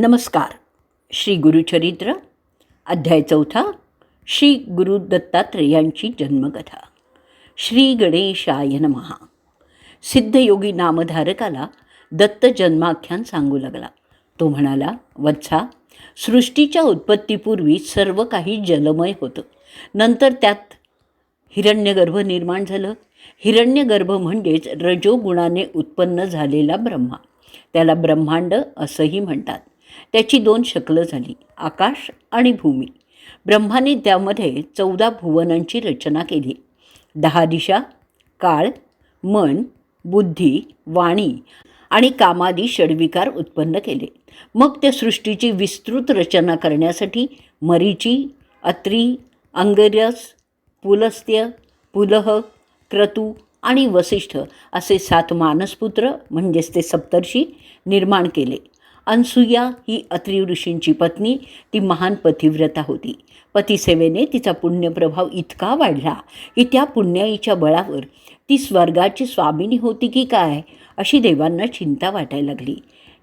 नमस्कार. श्री गुरुचरित्र अध्याय चौथा श्री गुरु दत्तात्रेयांची जन्मकथा. श्री गणेशाय नमहा. सिद्धयोगी नामधारकाला दत्त जन्माख्यान सांगू लागला. तो म्हणाला वत्सा सृष्टीच्या उत्पत्तीपूर्वी सर्व काही जलमय होतं. नंतर त्यात हिरण्यगर्भ निर्माण झालं. हिरण्यगर्भ म्हणजेच रजोगुणाने उत्पन्न झालेला ब्रह्मा. त्याला ब्रह्मांड असंही म्हणतात. त्याची दोन शकलं झाली आकाश आणि भूमी. ब्रह्माने त्यामध्ये चौदा भुवनांची रचना केली. दहा दिशा काळ मन बुद्धी वाणी आणि कामादी षडविकार उत्पन्न केले. मग त्या सृष्टीची विस्तृत रचना करण्यासाठी मरीची अत्री अंगरस पुलस्त्य पुलह क्रतू आणि वसिष्ठ असे सात मानसपुत्र म्हणजेच ते सप्तर्षी निर्माण केले. अनसुया ही अत्रि ऋषींची पत्नी ती महान पतिव्रता होती. पतिसेवेने तिचा पुण्यप्रभाव इतका वाढला की त्या पुण्याईच्या बळावर ती स्वर्गाची स्वामिनी होती की काय अशी देवांना चिंता वाटायला लागली.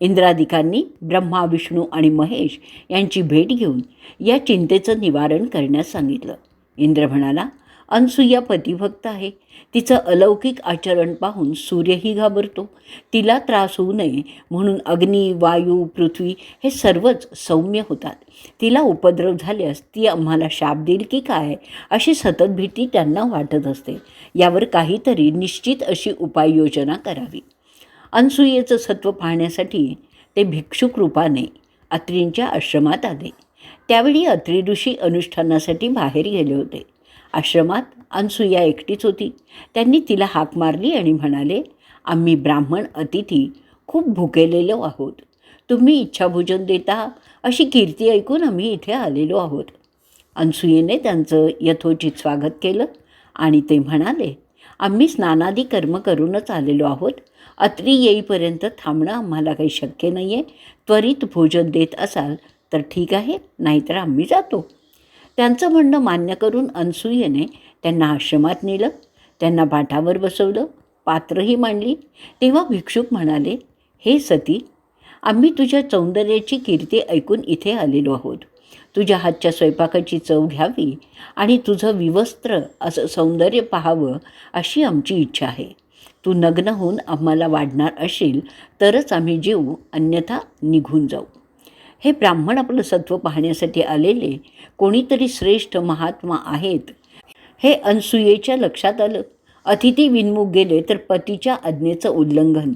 इंद्रादिकांनी ब्रह्मा विष्णू आणि महेश यांची भेट घेऊन या चिंतेचं निवारण करण्यास सांगितलं. इंद्र म्हणाला अनसुया पतिभक्त आहे. तिचं अलौकिक आचरण पाहून सूर्यही घाबरतो. तिला त्रास होऊ नये म्हणून अग्नी वायू पृथ्वी हे सर्वच सौम्य होतात. तिला उपद्रव झाल्यास ती आम्हाला शाप देईल की काय? अशी सतत भीती त्यांना वाटत असते. यावर काहीतरी निश्चित अशी उपाययोजना करावी. अनसुयेचं सत्व पाहण्यासाठी ते भिक्षुक रूपाने अत्रींच्या आश्रमात आले. त्यावेळी अत्री ऋषी अनुष्ठानासाठी बाहेर गेले होते. आश्रमात अनसुया एकटीच होती. त्यांनी तिला हाक मारली आणि म्हणाले आम्ही ब्राह्मण अतिथी खूप भुकेलेलो आहोत. तुम्ही इच्छाभोजन देता अशी कीर्ती ऐकून आम्ही इथे आलेलो आहोत. अनसुयेने त्यांचं यथोचित स्वागत केलं आणि ते म्हणाले आम्ही स्नानादी कर्म करूनच आलेलो आहोत. अत्री येईपर्यंत थांबणं आम्हाला काही शक्य नाही आहे त्वरित भोजन देत असाल तर ठीक आहे नाहीतर आम्ही जातो. त्यांचं म्हणणं मान्य करून अनसुयेने त्यांना आश्रमात नेलं. त्यांना पाठावर बसवलं. पात्रही मांडली. तेव्हा भिक्षुक म्हणाले हे सती आम्ही तुझ्या सौंदर्याची कीर्ती ऐकून इथे आलेलो आहोत. तुझ्या हातच्या स्वयंपाकाची चव घ्यावी आणि तुझं विवस्त्र असं सौंदर्य पाहावं अशी आमची इच्छा आहे. तू नग्न होऊन आम्हाला वाढणार असेल तरच आम्ही जेऊ अन्यथा निघून जाऊ. हे ब्राह्मण आपलं सत्व पाहण्यासाठी आलेले कोणीतरी श्रेष्ठ महात्मा आहेत. हे अनसुयेच्या लक्षात आलं. अतिथी विनमुख गेले तर पतीच्या आज्ञेचं उल्लंघन.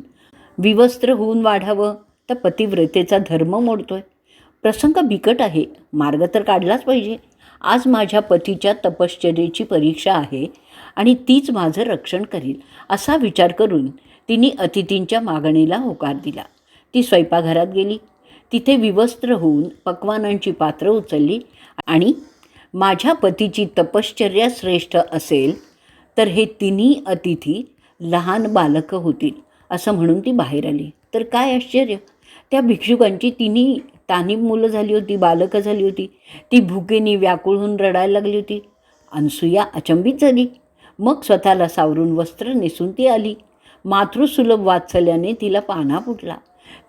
विवस्त्र होऊन वाढावं तर पतिव्रतेचा धर्म मोडतोय. प्रसंग बिकट आहे. मार्ग तर काढलाच पाहिजे. आज माझ्या पतीच्या तपश्चर्येची परीक्षा आहे आणि तीच माझं रक्षण करील असा विचार करून तिने अतिथींच्या मागणीला होकार दिला. ती स्वयंपाकघरात गेली. तिथे विवस्त्र होऊन पक्वानांची पात्रं उचलली आणि माझ्या पतीची तपश्चर्या श्रेष्ठ असेल तर हे तिन्ही अतिथी लहान बालकं होतील असं म्हणून ती बाहेर आली. तर काय आश्चर्य? त्या भिक्षुकांची तिन्ही तानीम मुलं झाली होती बालकं झाली होती. ती भुकेनी व्याकुळ होऊन रडायला लागली होती. अनसुया अचंबित झाली. मग स्वतःला सावरून वस्त्र नेसून ती आली. मातृसुलभ वात्सल्याने तिला पाना फुटला.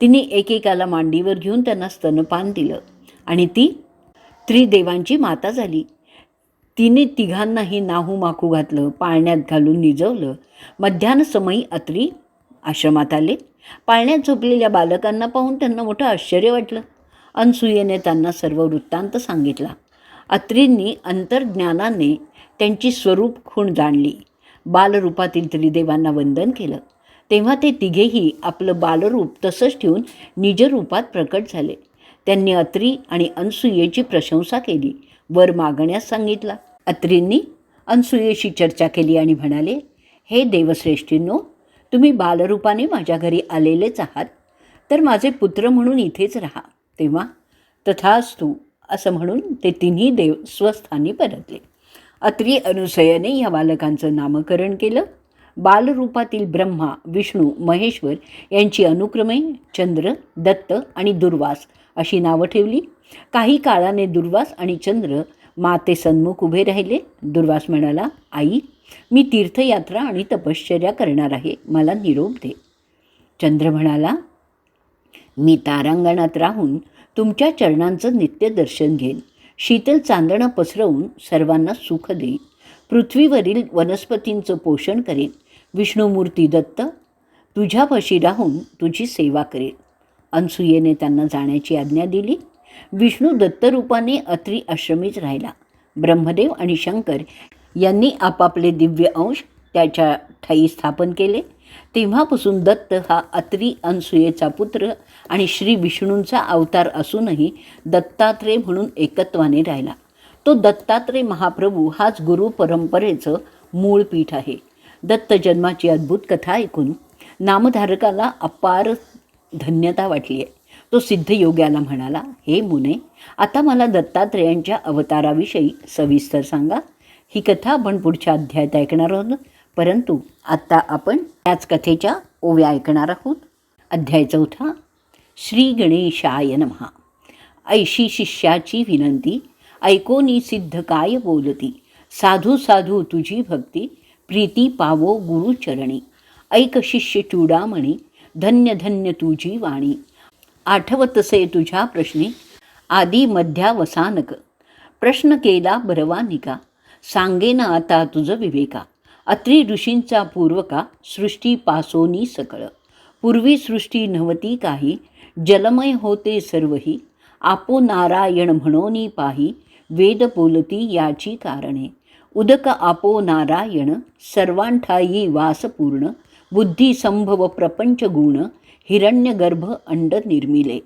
तिने एकेकाला मांडीवर घेऊन त्यांना स्तनपान दिलं आणि ती त्रिदेवांची माता झाली. तिने तिघांनाही नाहू माखू घातलं पाळण्यात घालून निजवलं. मध्यान्हसमयी अत्री आश्रमात आले. पाळण्यात झोपलेल्या बालकांना पाहून त्यांना मोठं आश्चर्य वाटलं. अनसुयेने त्यांना सर्व वृत्तांत सांगितला. अत्रींनी अंतर्ज्ञानाने त्यांची स्वरूप खूण जाणली. बालरूपातील त्रिदेवांना वंदन केलं. तेव्हा ते तिघेही आपलं बालरूप तसंच ठेवून निजरूपात प्रकट झाले. त्यांनी अत्री आणि अनसुयेची प्रशंसा केली. वर मागण्यास सांगितला अत्रींनी अनसुयेशी चर्चा केली आणि म्हणाले हे देवश्रेष्ठींनो तुम्ही बालरूपाने माझ्या घरी आलेलेच आहात. तर माझे पुत्र म्हणून इथेच राहा. तेव्हा तथास्तू असं म्हणून ते तिन्ही देव स्वस्थानी परतले. अत्री अनुसयने या बालकांचं नामकरण केलं. बालरूपातील ब्रह्मा विष्णू महेश्वर यांची अनुक्रमे चंद्र दत्त आणि दुर्वास अशी नावं ठेवली. काही काळाने दुर्वास आणि चंद्र माते सन्मुख उभे राहिले. दुर्वास म्हणाला आई मी तीर्थयात्रा आणि तपश्चर्या करणार आहे. मला निरोप दे. चंद्र म्हणाला मी तारांगणात राहून तुमच्या चरणांचं नित्य दर्शन घेईन. शीतल चांदणं पसरवून सर्वांना सुख देईन. पृथ्वीवरील वनस्पतींचं पोषण करेन. विष्णुमूर्ती दत्त तुझ्यापाशी राहून तुझी सेवा करेल. अनसुयेने त्यांना जाण्याची आज्ञा दिली. विष्णू दत्तरूपाने अत्री आश्रमीच राहिला. ब्रह्मदेव आणि शंकर यांनी आपापले दिव्य अंश त्याच्या ठाई स्थापन केले. तेव्हापासून दत्त हा अत्री अनसुयेचा पुत्र आणि श्री विष्णूंचा अवतार असूनही दत्तात्रेय म्हणून एकत्वाने राहिला. तो दत्तात्रेय महाप्रभू हाच गुरु परंपरेचं मूळ पीठ आहे. दत्त जन्माची अद्भुत कथा ऐकून नामधारकाला अपार धन्यता वाटली आहे. तो सिद्धयोग्याला म्हणाला हे मुने आता मला दत्तात्रेयांच्या अवताराविषयी सविस्तर सांगा. ही कथा आपण पुढच्या अध्यायात ऐकणार आहोत. परंतु आत्ता आपण त्याच कथेच्या ओव्या ऐकणार आहोत. अध्याय चौथा श्री गणेशाय नमहा ऐशी शिष्याची विनंती ऐकोनी सिद्ध काय बोलती? साधू साधू तुझी भक्ती प्रीती पावो गुरुचरणी ऐक शिष्य चूडामणी धन्य धन्य तुझी वाणी. आठवतसे तुझ्या प्रश्नी आदी मध्यावसानक. प्रश्न केला बरवानिका सांगेन आता तुझं विवेका. अत्री ऋषींचा पूर्वका सृष्टी पासोनी सकळ. पूर्वी सृष्टी नव्हती काही जलमय होते सर्वही. आपो नारायण म्हणोनी पाही वेद बोलती याची कारणे. उदक आपो नारायण सर्वांठायी वासपूर्ण बुद्धी संभव प्रपंच गुण हिरण्यगर्भ अंड निर्मिले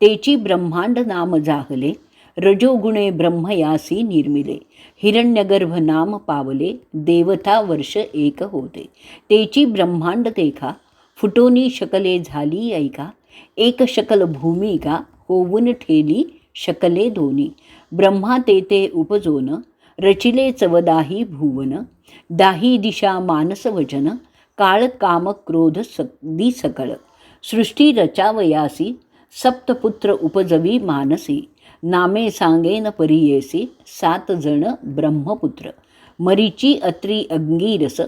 तेची ब्रह्मांड नाम जाहले रजोगुणे ब्रह्मयासी निर्मिले हिरण्यगर्भ नाम पावले देवता वर्ष एक होते. तेची ब्रह्मांड देखा फुटोनी शकले झाली ऐका एक शकल भूमिका होऊन ठेली शकले दोनी. ब्रह्मा तेते ते उपजोन रचिले चवदाही भुवन दाही दिशा मानस वचन काळ काम क्रोध सक्दी सकळ सृष्टी रचावयासी सप्तपुत्र उपजवी मानसी नामे सांगेन परियेसी सात जण ब्रह्मपुत्र मरीची अत्री अंगीरस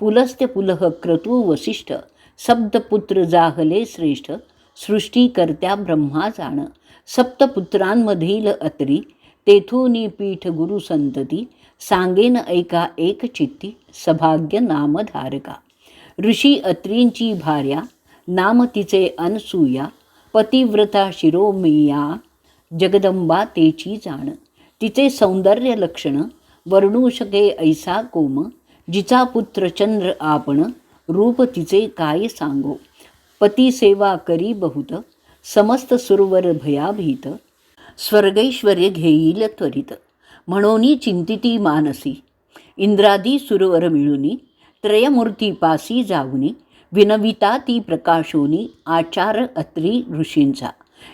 पुलस्त्य पुलह क्रतू वसिष्ठ सप्तपुत्र जाहले श्रेष्ठ सृष्टीकर्त्या ब्रह्मा जाण सप्तपुत्रांमधील अत्री तेथूनी पीठ गुरुसंतती सांगेन ऐका एक चित्ती सभाग्य नामधारका. ऋषी अत्रींची भार्या नाम तिचे अनसूया पतिव्रता शिरोमिया जगदंबा तेची जाण. तिचे सौंदर्य लक्षण वर्णू शके ऐसा कोम जिचा पुत्र चंद्र आपण रूप तिचे काय सांगो. पती सेवा करी बहुत समस्त सुरवर भयाभीत स्वर्गैश्वर्य घेईल त्वरित. म्हणोनी चिंतिती मानसी. इंद्रादी सुरवर मिळुनी त्रयमूर्ती पासी जाऊनी विनविता ती प्रकाशोनी आचार अत्री ऋषींचा.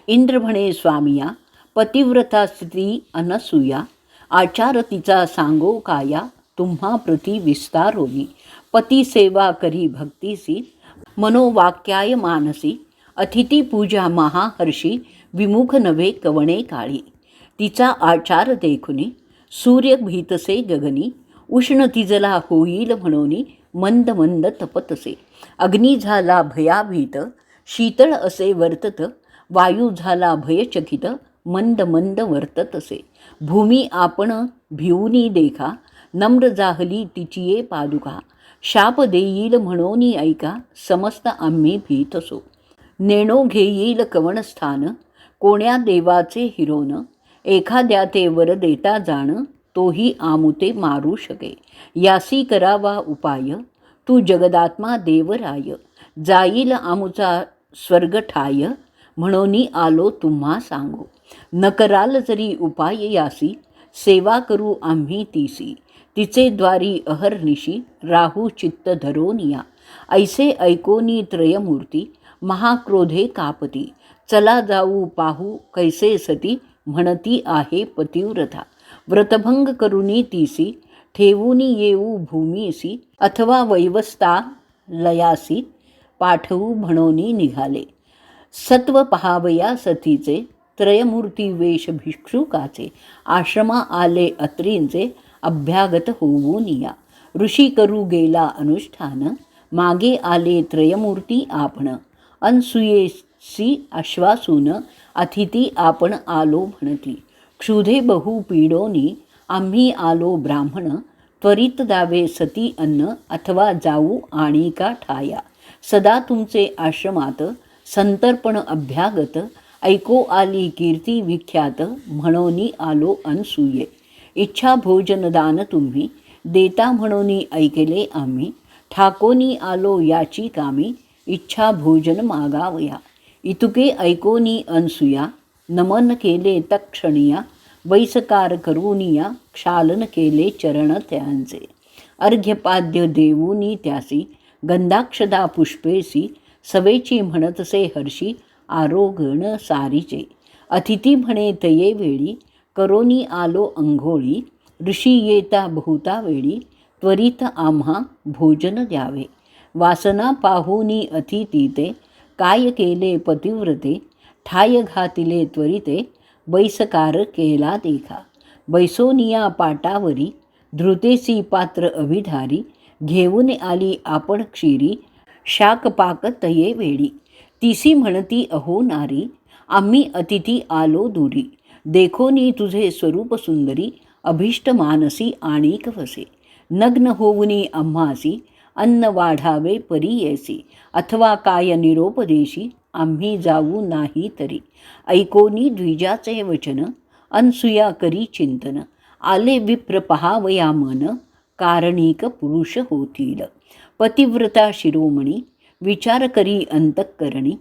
इंद्र म्हणे स्वामिया पतिव्रता स्त्री अनसूया आचार तिचा सांगो काया तुम्हा प्रती विस्तार होई पती सेवा करी भक्तीसी मनोवाक्याय मानसी अतिथी पूजा महाहर्षी विमुख नव्हे कवणे काळी. तिचा आचार देखुनी सूर्य भीतसे गगनी उष्ण तिजला होईल म्हणून मंद मंद तपतसे. अग्नी झाला भयाभीत शीतळ असे वर्तत वायू झाला भयचकित मंद मंद वर्तत असे भूमी आपण भिवनी देखा नम्र जाहली तिचिये पादुका. शाप देईल म्हणून ऐका समस्त आम्ही भीतसो. नेणो घेईल कवणस्थान कोण्या देवाचे हिरोन एखाद्या ते वर देता जाण तोही आमुते मारू शके. यासी करावा उपाय तू जगदात्मा देवराय जाईल आमुचा स्वर्ग ठाय म्हणून आलो तुम्हा सांगू. न कराल जरी उपाय यासी सेवा करू आम्ही तीसी. तिचे द्वारी अहर्निशी राहू चित्त धरोनिया. ऐसे ऐकोनी त्रयमूर्ती महाक्रोधे कापती. चला जाऊ पाहू कैसे सती म्हणती आहे पतिव्रता. व्रतभंग करुनी तीसी ठेवूनी येऊ भूमीसी अथवा वैवस्ता लयासी पाठवू म्हणोनी निघाले. सत्व पहावया सतीचे त्रयमूर्ती वेश भिक्षुकाचे आश्रमा आले अत्रींचे अभ्यागत होऊन या ऋषी करू गेला अनुष्ठान मागे आले त्रयमूर्ती आपण. अनसुयेसी आश्वासून अतिथी आपण आलो म्हणती. क्षुधे बहु पीडोनी आम्ही आलो ब्राह्मण त्वरित दावे सती अन्न अथवा जाऊ आणि का ठाया. सदा तुमचे आश्रमात संतर्पण अभ्यागत ऐको आली कीर्ती विख्यात म्हणोनी आलो अनसूये. इच्छा भोजनदान तुम्ही देता म्हणोनी ऐकले आम्ही ठाकोनी आलो याची कामी इच्छा भोजन मागावया इतुके ऐकोनी अनसुया नमन केले तक्षणिया वैसकार करूनिया क्षालन केले चरण त्यांचे अर्घ्यपाद्य देऊनी त्यासी गंधाक्षदा पुष्पेसी सवेची म्हणतसे हर्षी आरोगण सारीचे अतिथी म्हणे तये वेळी करोनी आलो अंघोळी ऋषी येता बहुता वेळी त्वरित आम्हा भोजन द्यावे वासना पाहुनी अतिथी ते काय केले पतिव्रते ठाय घातिले त्वरिते बैसकार केला देखा. बैसोनिया पाटावरी धृतेसी पात्र अभिधारी घेऊन आली आपण क्षीरी शाकपाक तये वेळी तिसी म्हणती अहो नारी आम्ही अतिथी आलो दुरी. देखोनी तुझे स्वरूप सुंदरी अभिष्ट मानसी आणिक वसे. नग्न होऊनी आम्हासी अन्न वाढावे परी येसी. अथवा काय निरोपदेशी? आम्ही जाऊ नाही तरी. ऐकोनी द्विजाचे वचन. अनसुया करी चिंतन. आले विप्र पहावया मन. कारणिक पुरुष होतील. पतिव्रता शिरोमणी. विचार करी अंतःकरणी.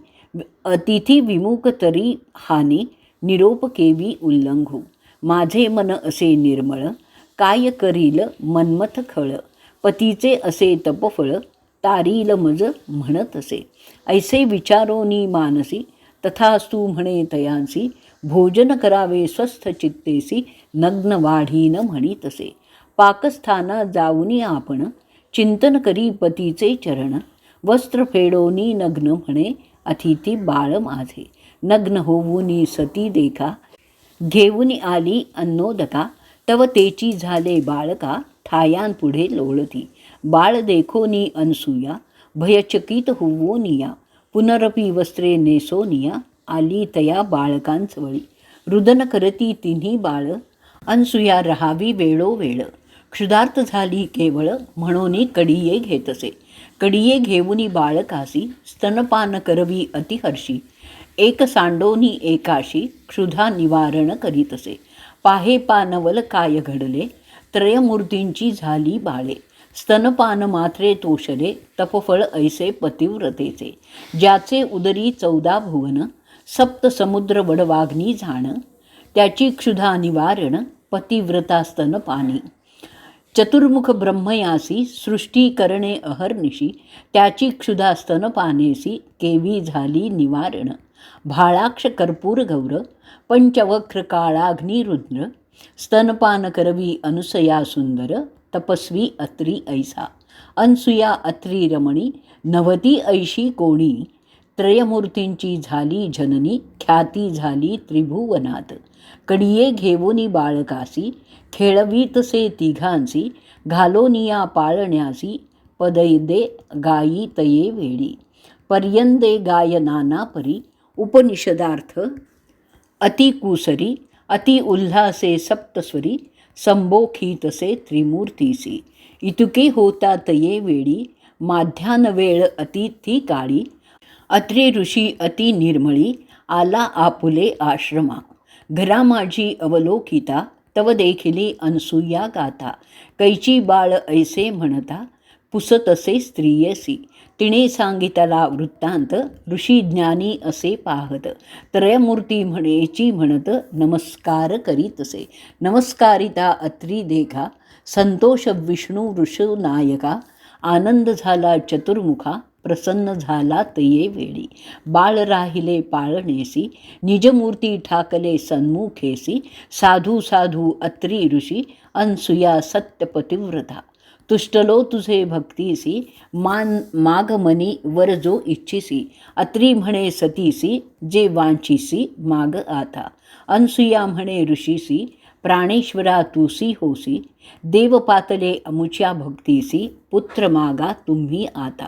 अतिथी विमुख तरी हानी. निरोप केवी उल्लंघू. माझे मन असे निर्मळ. काय करील मन्मथ खळ. पतीचे असे तपफळ तारील मज म्हणत असे. ऐसे विचारोनी मानसी तथास्तु म्हणे तयांसी भोजन करावे स्वस्थ चित्तेसी नग्न वाढीन म्हणीतसे पाकस्थाना जाऊनी आपण चिंतन करी पतीचे चरण वस्त्र फेडोनी नग्न म्हणे अतिथी बाळ माझे. नग्न होऊनी सती देखा घेऊन आली अन्नोदका तव तेची झाले बाळका थायांपुढे लोळती. बाळ देखोनी अनसूया भयचकित होवोनिया पुनरपी वस्त्रे नेसोनिया आली तया बाळकांचवळी. रुदन करती तिन्ही बाळ अनसुया रहावी वेळोवेळ क्षुधार्थ झाली केवळ म्हणून कडिये घेतसे. कडिये घेऊनी बाळकासी स्तनपान करवी अतिहर्षी. एक सांडोनी एकाशी क्षुधा निवारण करीतसे. पाहे पानवल काय घडले? त्रयमूर्तींची झाली बाळे. स्तनपान मात्रे तोषले तपफळ ऐसे पतिव्रतेचे. ज्याचे उदरी चौदा भुवन सप्त समुद्र वडवाग्नी झाण. त्याची क्षुधा निवारण पतिव्रता स्तनपानी. चतुर्मुख ब्रह्मयासी सृष्टी करणे अहर्निशी. त्याची क्षुधा स्तनपानेसी केवी झाली निवारण. भाळाक्ष कर्पूर गौर पंचवक्र काळाग्निरुद्र स्तनपान करवी अनुसया सुंदर तपस्वी अत्री ऐसा अनसुया अत्री रमणी नवती ऐशी कोणी त्रयमूर्तींची झाली जननी ख्याती झाली त्रिभुवनात कडिये घेवोनी बाळकासी खेळवीतसे तिघांसी घालोनिया पाळण्यासी पदैदे गायी तये वेळी पर्यंदे गायनाना परी उपनिषदार्थ अतिकुसरी अति उल्हासे सप्तस्वरी संबोखीतसे त्रिमूर्तीसी। इतुके होता तये वेळी माध्यान वेळ अतिथी काळी। अत्रे ऋषी अति निर्मळी आला आपुले आश्रमा। घरा माझी अवलोकिता तव देखिली अनसुया गाथा। कैची बाळ ऐसे म्हणता पुसतसे स्त्रियसी तिने सांगितला वृत्तांत ऋषी ज्ञानी असे पाहत. त्रयमूर्ती म्हणेची म्हणत नमस्कार करीतसे नमस्कारिता अत्री देखा. संतोष विष्णू ऋषनायका आनंद झाला चतुर्मुखा. प्रसन्न झाला तये वेळी. बाळ राहिले पाळणेसी निजमूर्ती ठाकले सन्मुखेसी साधू साधू अत्री ऋषी. अनसुया सत्यपतिव्रता. तुष्टलो तुझे भक्तीसी मान मागमनी वर जो इच्छिसी अत्री म्हणे सतीसी जे वांछिसी माग आता अनसुया म्हणे ऋषीसी प्राणेश्वरा तुसी होसी देवपातले अमुच्या भक्तीसी पुत्र मागा तुम्ही आता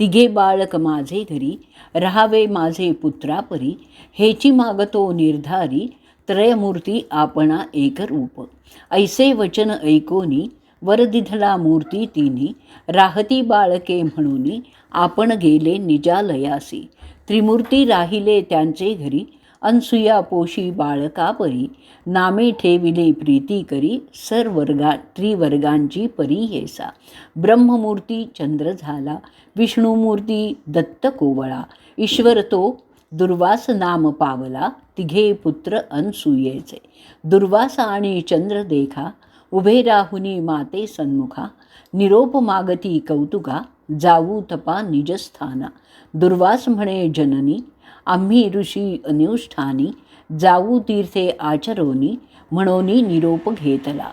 तिघे बाळक माझे घरी राहावे माझे पुत्रापरी हेची मागतो निर्धारी त्रयमूर्ती आपणा एक रूप. ऐसे वचन ऐकोनी वरदिधला मूर्ती तिन्ही राहती बाळके म्हणून आपण गेले निजालयासी. त्रिमूर्ती राहिले त्यांचे घरी अनसुया पोशी बाळकापरी नामे ठेविले प्रीती करी सर्वर्गा त्रिवर्गांची परी येसा. ब्रह्ममूर्ती चंद्र झाला विष्णुमूर्ती दत्त कोवळा. ईश्वर तो दुर्वास नाम पावला तिघे पुत्र अनसुयेचे. दुर्वास आणि चंद्र देखा उभे राहुनी माते सन्मुखा निरोप मागती कौतुका जाऊ तपा निजस्थाना दुर्वास म्हणे जननी आम्ही ऋषी अनुष्ठानी जाऊ तीर्थे आचरोनी म्हणोनी निरोप घेतला.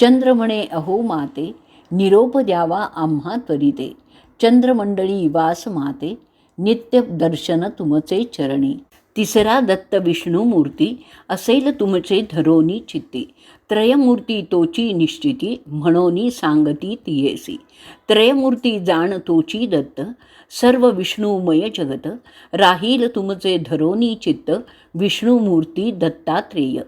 चंद्र म्हणे अहो माते निरोप द्यावा आम्हा त्वरिते. चंद्रमंडळी वास माते नित्य दर्शन तुमचे चरणी. तिसरा दत्त विष्णुमूर्ती असेल तुमचे धरोनी चित्ती. त्रयमूर्ती तोची निश्चिती म्हणोनी सांगती तियेसी. त्रयमूर्ती जाण तोची दत्त सर्व विष्णुमय जगत. राहील तुमचे धरोनी चित्त विष्णुमूर्ती दत्तात्रेय.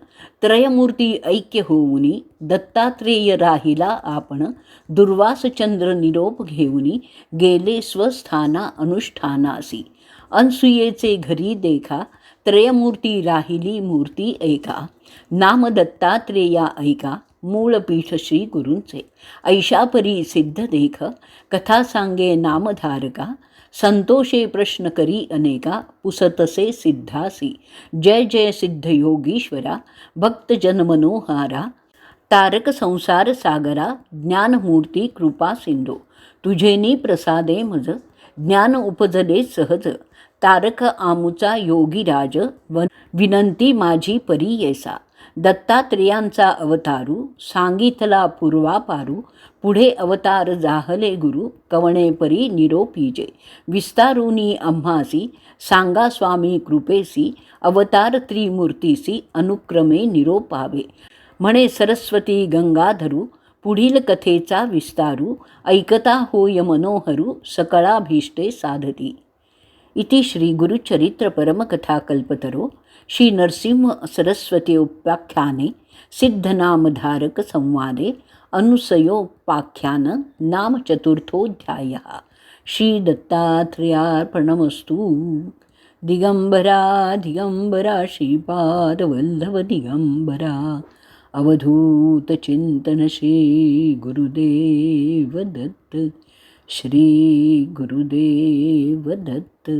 त्रयमूर्ती ऐक्य होऊनी दत्तात्रेय राहिला आपण. दुर्वासचंद्र निरोप घेऊनी गेले स्वस्थाना अनुष्ठानासी. अनसुयेचे घरी देखा त्रयमूर्ती राहिली मूर्ती ऐका. नाम दत्तात्रेया ऐका मूळ पीठ श्री गुरूंचे. ऐशापरी सिद्ध देख कथा सांगे नामधारका संतोषे प्रश्न करी अनेका पुसतसे सिद्धासी. जय जय सिद्ध योगीश्वरा भक्तजन तारक संसार सागरा ज्ञानमूर्ती कृपा सिंधू. तुझेनी प्रसादे मज ज्ञान उपजले सहज. तारक आमुचा योगीराज वन विनंती माझी परी येसा. दत्तात्रेयांचा अवतारू सांगितला पूर्वापारू पुढे अवतार जाहले गुरु कवणे परी निरोपीजे. विस्तारुनी आम्हासी सांगा स्वामी कृपेसी अवतार त्रिमूर्तीसी अनुक्रमे निरोपावे. म्हणे सरस्वती गंगाधरू पुढील कथेचा विस्तारू ऐकता होय मनोहरू सकळाभीष्टे साधती. इति श्री गुरुचरित्र परमकथाकल्पतरो श्री नरसिंह सरस्वती उपाख्याने सिद्धनामधारक संवादे अनुसयोपाख्यान नाम चतुर्थोऽध्यायः श्री दत्तात्रेयार्पणमस्तु दिगंबरा दिगंबरा श्रीपादवल्लभ दिगंबरा अवधूत चिंतन श्री गुरुदेव दत्त श्री गुरुदेव दत्त।